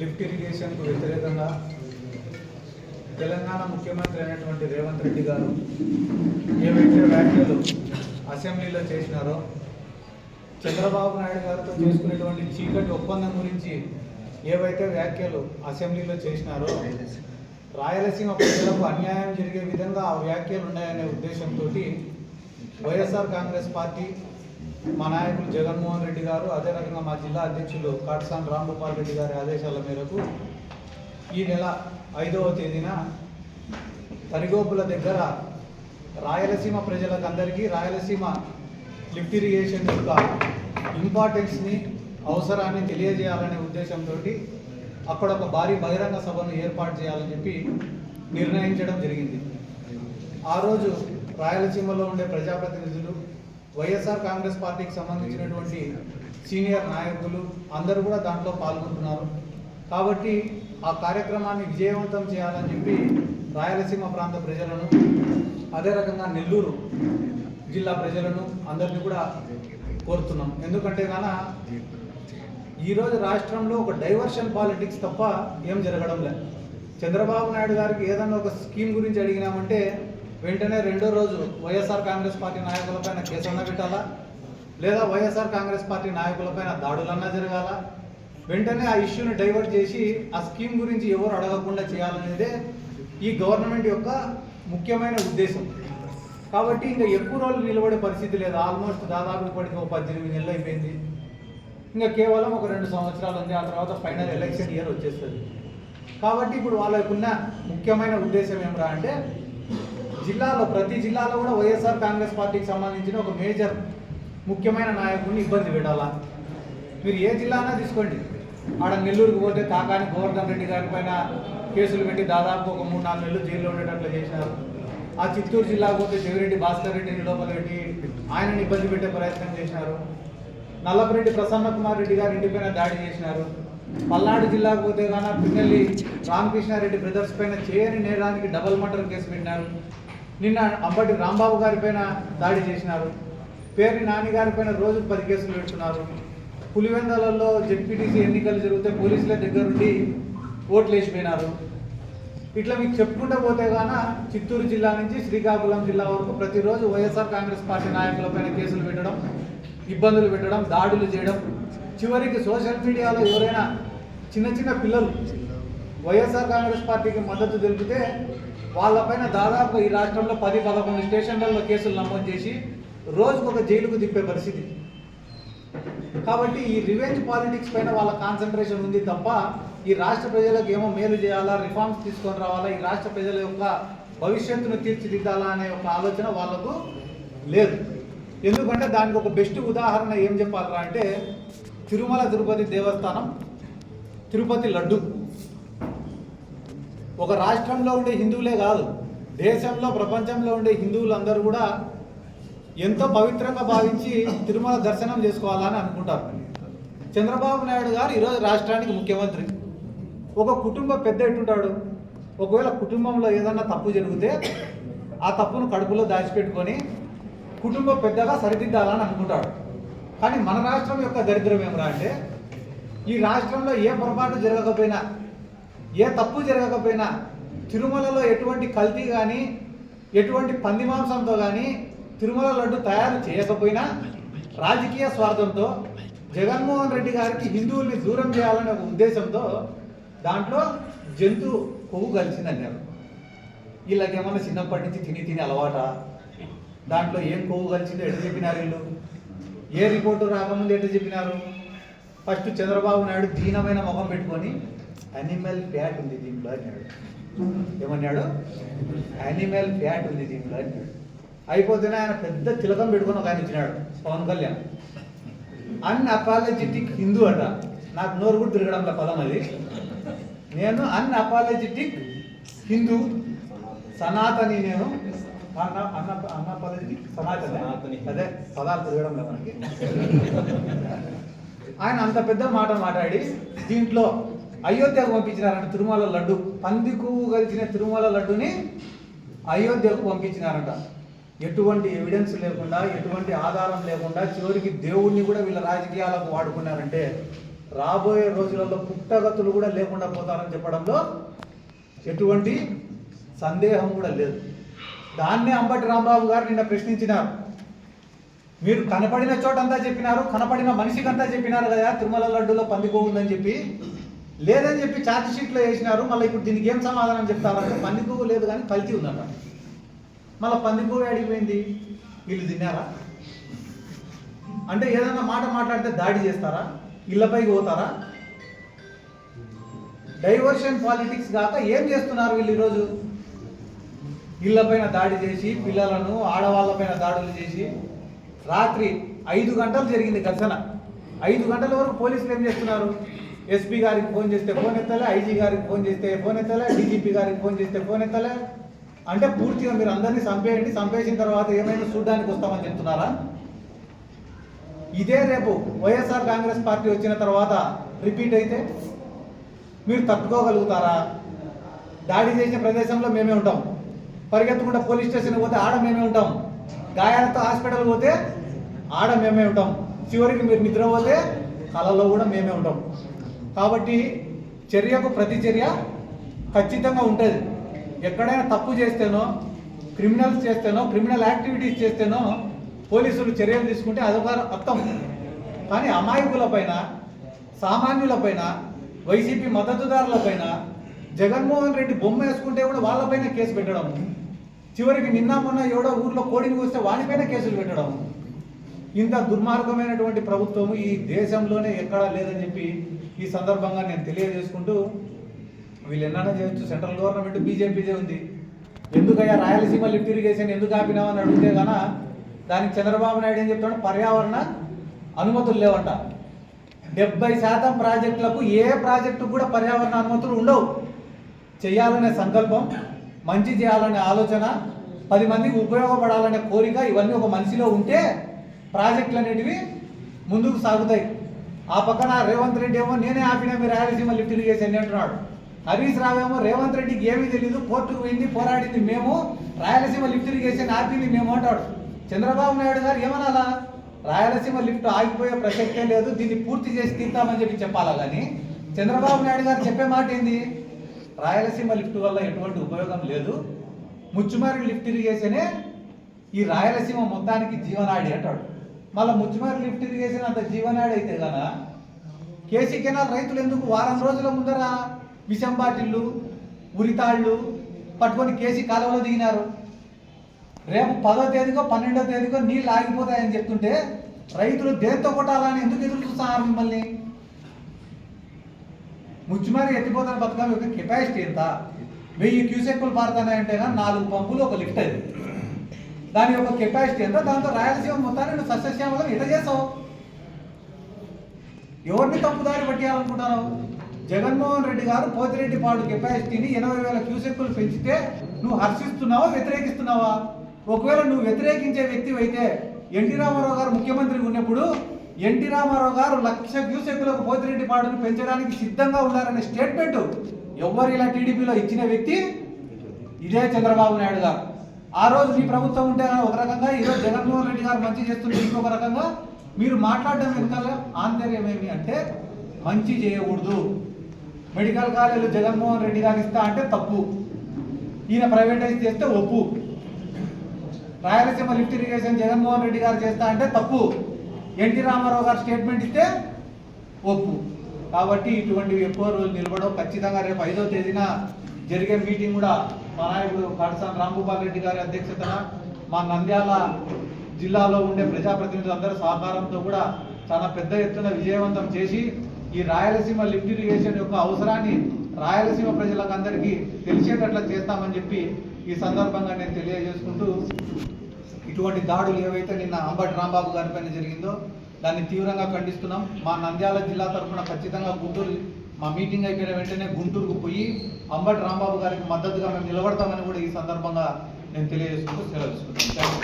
Lift ఇరిగేషన్కు వ్యతిరేకంగా తెలంగాణ ముఖ్యమంత్రి అయినటువంటి రేవంత్ రెడ్డి గారు ఏవైతే వ్యాఖ్యలు అసెంబ్లీలో చేసినారో చంద్రబాబు నాయుడు గారితో చేసుకునేటువంటి చీకటి ఒప్పందం గురించి ఏవైతే వ్యాఖ్యలు అసెంబ్లీలో చేసినారో రాయలసీమ ప్రజలకు అన్యాయం జరిగే విధంగా ఆ వ్యాఖ్యలు ఉన్నాయనే ఉద్దేశంతో వైఎస్ఆర్ కాంగ్రెస్ పార్టీ మా నాయకులు జగన్మోహన్ రెడ్డి గారు అదే రకంగా మా జిల్లా అధ్యక్షులు కాటసాన్ రాంగోపాల్ రెడ్డి గారి ఆదేశాల మేరకు ఈ నెల ఐదవ తేదీన తరిగోపుల దగ్గర రాయలసీమ ప్రజలకు అందరికీ రాయలసీమ లిఫ్ట్ ఇరిగేషన్ యొక్క ఇంపార్టెన్స్ని అవసరాన్ని తెలియజేయాలనే ఉద్దేశంతో అక్కడ ఒక భారీ బహిరంగ సభను ఏర్పాటు చేయాలని చెప్పి నిర్ణయించడం జరిగింది. ఆ రోజు రాయలసీమలో ఉండే ప్రజాప్రతినిధులు వైఎస్ఆర్ కాంగ్రెస్ పార్టీకి సంబంధించినటువంటి సీనియర్ నాయకులు అందరూ కూడా దాంట్లో పాల్గొంటున్నారు. కాబట్టి ఆ కార్యక్రమాన్ని విజయవంతం చేయాలని చెప్పి రాయలసీమ ప్రాంత ప్రజలను అదే రకంగా నెల్లూరు జిల్లా ప్రజలను అందరినీ కూడా కోరుతున్నాం. ఎందుకంటే గాన ఈరోజు రాష్ట్రంలో ఒక డైవర్షన్ పాలిటిక్స్ తప్ప ఏం జరగడం లేదు. చంద్రబాబు నాయుడు గారికి ఏదన్నా ఒక స్కీమ్ గురించి అడిగినామంటే వెంటనే రెండో రోజు వైఎస్ఆర్ కాంగ్రెస్ పార్టీ నాయకులపైన కేసన్న పెట్టాలా? లేదా వైఎస్ఆర్ కాంగ్రెస్ పార్టీ నాయకులపైన దాడులన్నా జరగాల? వెంటనే ఆ ఇష్యూని డైవర్ట్ చేసి ఆ స్కీమ్ గురించి ఎవరు అడగకుండా చేయాలనేదే ఈ గవర్నమెంట్ యొక్క ముఖ్యమైన ఉద్దేశం. కాబట్టి ఇంకా ఎక్కువ రోజులు నిలబడే పరిస్థితి లేదు. ఆల్మోస్ట్ దాదాపు ఇప్పటికి ఒక పద్దెనిమిది నెలలు అయిపోయింది. ఇంకా కేవలం ఒక రెండు సంవత్సరాలు ఉంది. ఆ తర్వాత ఫైనల్ ఎలక్షన్ ఇయర్ వచ్చేస్తుంది. కాబట్టి ఇప్పుడు వాళ్ళకున్న ముఖ్యమైన ఉద్దేశం ఏమరా అంటే జిల్లాలో ప్రతి జిల్లాలో కూడా వైఎస్ఆర్ కాంగ్రెస్ పార్టీకి సంబంధించిన ఒక మేజర్ ముఖ్యమైన నాయకుడిని ఇబ్బంది పెట్టాలా? మీరు ఏ జిల్లానా తీసుకోండి. ఆడ నెల్లూరుకు పోతే కాకాని గోవర్ధన్ రెడ్డి గారి పైన కేసులు పెట్టి దాదాపు ఒక మూడు నాలుగు నెలలు జైల్లో ఉండేటట్లు చేసినారు. ఆ చిత్తూరు జిల్లాకు పోతే జగిరెడ్డి భాస్కర్ రెడ్డిని లోపల పెట్టి ఆయనని ఇబ్బంది పెట్టే ప్రయత్నం చేసినారు. నల్లపరెడ్డి ప్రసన్న కుమార్ రెడ్డి గారి ఇంటిపైన దాడి చేసినారు. పల్నాడు జిల్లాకు పోతే కానీ పిన్నెల్లి రామకృష్ణారెడ్డి బ్రదర్స్ పైన చేయని నేరానికి డబల్ మర్డర్ కేసు పెట్టినారు. నిన్న అంబటి రాంబాబు గారి పైన దాడి చేసినారు. పేరుని నాన్నగారి పైన రోజు పది కేసులు పెడుతున్నారు. పులివెందలలో జెడ్పీటీసీ ఎన్నికలు జరిగితే పోలీసుల దగ్గరుండి ఓట్లు వేసిపోయినారు. ఇట్లా మీకు చెప్పుకుంటూ పోతే గాన చిత్తూరు జిల్లా నుంచి శ్రీకాకుళం జిల్లా వరకు ప్రతిరోజు వైఎస్ఆర్ కాంగ్రెస్ పార్టీ నాయకులపైన కేసులు పెట్టడం ఇబ్బందులు పెట్టడం దాడులు చేయడం. చివరికి సోషల్ మీడియాలో ఎవరైనా చిన్న చిన్న పిల్లలు వైఎస్ఆర్ కాంగ్రెస్ పార్టీకి మద్దతు తెలిపితే వాళ్ళపైన దాదాపు ఈ రాష్ట్రంలో పది పదకొండు స్టేషన్లలో కేసులు నమోదు చేసి రోజుకు ఒక జైలుకు తిప్పే పరిస్థితి. కాబట్టి ఈ రివెంజ్ పాలిటిక్స్ పైన వాళ్ళ కాన్సన్ట్రేషన్ ఉంది తప్ప ఈ రాష్ట్ర ప్రజలకు ఏమో మేలు చేయాలా రిఫార్మ్స్ తీసుకొని రావాలా ఈ రాష్ట్ర ప్రజల యొక్క భవిష్యత్తును తీర్చిదిద్దాలా అనే ఒక ఆలోచన వాళ్ళకు లేదు. ఎందుకంటే దానికి ఒక బెస్ట్ ఉదాహరణ ఏం చెప్పాలరా అంటే తిరుమల తిరుపతి దేవస్థానం తిరుపతి లడ్డు. ఒక రాష్ట్రంలో ఉండే హిందువులే కాదు దేశంలో ప్రపంచంలో ఉండే హిందువులందరూ కూడా ఎంతో పవిత్రంగా భావించి తిరుమల దర్శనం చేసుకోవాలని అనుకుంటారు. చంద్రబాబు నాయుడు గారు ఈరోజు రాష్ట్రానికి ముఖ్యమంత్రి. ఒక కుటుంబ పెద్ద ఎట్టుంటాడు? ఒకవేళ కుటుంబంలో ఏదన్నా తప్పు జరిగితే ఆ తప్పును కడుపులో దాచిపెట్టుకొని కుటుంబ పెద్దగా సరిదిద్దాలని అనుకుంటాడు. కానీ మన రాష్ట్రం యొక్క దరిద్రం ఏమరా అంటే ఈ రాష్ట్రంలో ఏ పొరపాటు జరగకపోయినా ఏ తప్పు జరగకపోయినా తిరుమలలో ఎటువంటి కల్తీ కానీ ఎటువంటి పంది మాంసంతో కానీ తిరుమల లడ్డు తయారు చేయకపోయినా రాజకీయ స్వార్థంతో జగన్మోహన్ రెడ్డి గారికి హిందువుల్ని దూరం చేయాలనే ఒక ఉద్దేశంతో దాంట్లో జంతు కొవ్వు కలిసిందన్నారు వీళ్ళకేమన్నా చిన్నప్పటి నుంచి తిని తిని అలవాట? దాంట్లో ఏం కొవ్వు కలిసిందో ఎటు చెప్పినారు వీళ్ళు? ఏ రిపోర్టు రాకముందు ఎటు చెప్పినారు? ఫస్ట్ చంద్రబాబు నాయుడు దీనమైన ముఖం పెట్టుకొని అనిమల్ ఫ్యాట్ ఉంది దీంట్లో అన్నాడు ఏమన్నాడు? యానిమల్ ఫ్యాట్ ఉంది దీంట్లో అన్నాడు అయిపోతేనే ఆయన పెద్ద తిలకం పెట్టుకొని ఒక ఆయన ఇచ్చినాడు పవన్ కళ్యాణ్. అన్ అపాలజెటిక్ హిందూ అట. నాకు నోరు కూడా తిరగడంలో పదం అది. నేను అన్ అపాలజెటిక్ హిందూ సనాతని నేను. అన్న అన్న అన్నపాలజెటిక్ సనాతని. సనాతని. అదే పదాలు తిరగడంలో మనకి. ఆయన అంత పెద్ద మాట మాట్లాడి దీంట్లో అయోధ్యకు పంపించినారంట తిరుమల లడ్డు. పందికు కలిసిన తిరుమల లడ్డుని అయోధ్యకు పంపించినారంట. ఎటువంటి ఎవిడెన్స్ లేకుండా ఎటువంటి ఆధారం లేకుండా చివరికి దేవుణ్ణి కూడా వీళ్ళ రాజకీయాలకు వాడుకున్నారంటే రాబోయే రోజులలో పుట్టగతులు కూడా లేకుండా పోతారని చెప్పడంలో ఎటువంటి సందేహం కూడా లేదు. దాన్నే అంబటి రాంబాబు గారు నిన్న ప్రశ్నించినారు. మీరు కనపడిన చోటంతా చెప్పినారు కనపడిన మనిషికంతా చెప్పినారు కదా తిరుమల లడ్డూలో పందికో ఉందని చెప్పి. లేదని చెప్పి ఛార్జ్ షీట్లో వేసినారు మళ్ళీ ఇప్పుడు దీనికి ఏం సమాధానం చెప్తారంటే పందికో లేదు కానీ కల్తీ ఉందట. మళ్ళీ పువ్వు అడిగిపోయింది. వీళ్ళు తిన్నారా? అంటే ఏదన్నా మాట మాట్లాడితే దాడి చేస్తారా? ఇళ్ళపైకి పోతారా? డైవర్షన్ పాలిటిక్స్ కాక ఏం చేస్తున్నారు వీళ్ళు ఈరోజు? ఇళ్ళపైన దాడి చేసి పిల్లలను ఆడవాళ్ళపైన దాడులు చేసి రాత్రి ఐదు గంటలు జరిగింది ఘర్షణ. ఐదు గంటల వరకు పోలీసులు ఏం చేస్తున్నారు? ఎస్పీ గారికి ఫోన్ చేస్తే ఫోన్ ఎత్తలే? ఐజీ గారికి ఫోన్ చేస్తే ఫోన్ ఎత్తలే? డీజీపీ గారికి ఫోన్ చేస్తే ఫోన్ ఎత్తలే? అంటే పూర్తిగా మీరు అందరినీ చంపేయండి. చంపేసిన తర్వాత ఏమైనా చూడడానికి వస్తామని చెప్తున్నారా? ఇదే రేపు వైఎస్ఆర్ కాంగ్రెస్ పార్టీ వచ్చిన తర్వాత రిపీట్ అయితే మీరు తట్టుకోగలుగుతారా? దాడి చేసిన ప్రదేశంలో మేమే ఉంటాం. పరిగెత్తకుండా పోలీస్ స్టేషన్ పోతే ఆడ మేమే ఉంటాం. గాయాలతో హాస్పిటల్ పోతే ఆడ మేమే ఉంటాం. చివరికి మీరు నిద్ర పోతే కళలో కూడా మేమే ఉంటాం. కాబట్టి చర్యకు ప్రతి చర్య ఖచ్చితంగా ఉంటుంది. ఎక్కడైనా తప్పు చేస్తేనో క్రిమినల్స్ చేస్తేనో క్రిమినల్ యాక్టివిటీస్ చేస్తేనో పోలీసులు చర్యలు తీసుకుంటే అదొక అర్థం. కానీ అమాయకులపైన సామాన్యులపైన వైసీపీ మద్దతుదారులపైన జగన్మోహన్ రెడ్డి బొమ్మ వేసుకుంటే కూడా వాళ్ళపైన కేసు పెట్టడం. చివరికి నిన్న మొన్న ఎవడో ఊర్లో కోడిని వస్తే వాడిపైన కేసులు పెట్టడం. ఇంత దుర్మార్గమైనటువంటి ప్రభుత్వము ఈ దేశంలోనే ఎక్కడా లేదని చెప్పి ఈ సందర్భంగా నేను తెలియజేసుకుంటూ వీళ్ళు ఎన్నైనా చేయొచ్చు. సెంట్రల్ గవర్నమెంట్ బీజేపీదే ఉంది. ఎందుకయ్యా రాయలసీమ లిఫ్ట్ ఇరిగేషన్ ఎందుకు ఆపినావు అని అడిగితే గాన దానికి చంద్రబాబు నాయుడు ఏం చెప్తాడు? పర్యావరణ అనుమతులు లేవంట. డెబ్బై శాతం ప్రాజెక్టులకు ఏ ప్రాజెక్టు కూడా పర్యావరణ అనుమతులు ఉండవు. చేయాలనే సంకల్పం మంచి చేయాలనే ఆలోచన పది మందికి ఉపయోగపడాలనే కోరిక ఇవన్నీ ఒక మనిషిలో ఉంటే ప్రాజెక్టులు అనేటివి ముందుకు సాగుతాయి. ఆ పక్కన రేవంత్ రెడ్డి ఏమో నేనే ఆపిన మీరు రాయలసీమ లిఫ్ట్ ఇరిగేషన్ అంటున్నాడు. హరీష్ రావు ఏమో రేవంత్ రెడ్డికి ఏమీ తెలియదు కోర్టుకు పోయింది పోరాడింది మేము రాయలసీమ లిఫ్ట్ ఇరిగేషన్ ఆపింది మేము అంటాడు. చంద్రబాబు నాయుడు గారు ఏమనాలా? రాయలసీమ లిఫ్ట్ ఆగిపోయే ప్రసక్తే లేదు దీన్ని పూర్తి చేసి తీద్దామని చెప్పి చెప్పాలా కానీ చంద్రబాబు నాయుడు గారు చెప్పే మాట ఏంది? రాయలసీమ లిఫ్ట్ వల్ల ఎటువంటి ఉపయోగం లేదు ముచ్చుమారి లిఫ్ట్ ఇరిగేషనే ఈ రాయలసీమ మొత్తానికి జీవనాడి అంటాడు. మళ్ళీ ముచ్చిమారి లిఫ్ట్ ఇరిగేషన్ అంత జీవనాడి అయితే కేసీ కెనాల్ రైతులు ఎందుకు వారం రోజుల ముందర విషం బాటిళ్ళు ఉరితాళ్ళు పట్టుకొని కేసీ కాలువలో దిగినారు? రేపు పదో తేదీకో పన్నెండో తేదీకో నీళ్ళు ఆగిపోతాయని చెప్తుంటే రైతులు దేంతో కొట్టాలని ఎందుకు ఎదురు చూస్తున్నారు మిమ్మల్ని? ముచ్చిమారి ఎత్తిపోతున్న పథకం యొక్క కెపాసిటీ ఎంత? వెయ్యి క్యూసెక్కులు పారుతున్నాయంటే నాలుగు పంపులు ఒక లిఫ్ట్ అది. దాని యొక్క కెపాసిటీ ఎంత? దాంతో రాయలసీమ మొత్తాన్ని నువ్వు సస్యశ్యామలం ఎట చేసావు ఎవరిని తప్పుదారి పట్టేయాలనుకుంటున్నావు? జగన్మోహన్ రెడ్డి గారు పోతిరెడ్డి పాడు కెపాసిటీని ఎనభై వేల క్యూసెక్కులు పెంచితే నువ్వు హర్షిస్తున్నావా వ్యతిరేకిస్తున్నావా? ఒకవేళ నువ్వు వ్యతిరేకించే వ్యక్తి అయితే ఎన్టీ రామారావు గారు ముఖ్యమంత్రి ఉన్నప్పుడు ఎన్టీ రామారావు గారు లక్ష క్యూసెక్కులకు పోతిరెడ్డి పాడును పెంచడానికి సిద్ధంగా ఉన్నారనే స్టేట్మెంట్ ఎవరు ఇలా టీడీపీలో ఇచ్చిన వ్యక్తి? ఇదే చంద్రబాబు నాయుడు గారు. ఆ రోజు మీ ప్రభుత్వం ఉంటే ఒక రకంగా ఈరోజు జగన్మోహన్ రెడ్డి గారు మంచి చేస్తుంటే ఇంకొక రకంగా మీరు మాట్లాడడం వెనకాల ఆంతర్యం ఏమి అంటే మంచి చేయకూడదు. మెడికల్ కాలేజీలు జగన్మోహన్ రెడ్డి గారు ఇస్తా అంటే తప్పు. ఈయన ప్రైవేటైజ్ చేస్తే ఒప్పు. రాయలసీమ లిఫ్ట్ ఇరిగేషన్ జగన్మోహన్ రెడ్డి గారు చేస్తా అంటే తప్పు. ఎన్టీ రామారావు గారు స్టేట్మెంట్ ఇస్తే ఒప్పు. కాబట్టి ఇటువంటివి ఎక్కువ రోజులు నిలబడవు. ఖచ్చితంగా రేపు ఐదో తేదీన జరిగే మీటింగ్ కూడా మా నాయకుడు కాటసాని రాంగోపాల్ రెడ్డి గారి అధ్యక్షతన మా నంద్యాల జిల్లాలో ఉండే ప్రజాప్రతినిధులందరి సహకారంతో కూడా చాలా పెద్ద ఎత్తున విజయవంతం చేసి ఈ రాయలసీమ లిఫ్ట్ ఇరిగేషన్ యొక్క అవసరాన్ని రాయలసీమ ప్రజలకు అందరికీ తెలిసేటట్లా చేస్తామని చెప్పి ఈ సందర్భంగా నేను తెలియజేసుకుంటూ ఇటువంటి దాడులు ఏవైతే నిన్న అంబటి రాంబాబు గారి పైన జరిగిందో దాన్ని తీవ్రంగా ఖండిస్తున్నాం. మా నంద్యాల జిల్లా తరఫున ఖచ్చితంగా గుంటూరు మా మీటింగ్ అయిపోయిన వెంటనే గుంటూరుకు పోయి అంబటి రాంబాబు గారికి మద్దతుగా మేము నిలబడతామని కూడా ఈ సందర్భంగా నేను తెలియజేసుకుంటూ సెలవు తీసుకుంటాను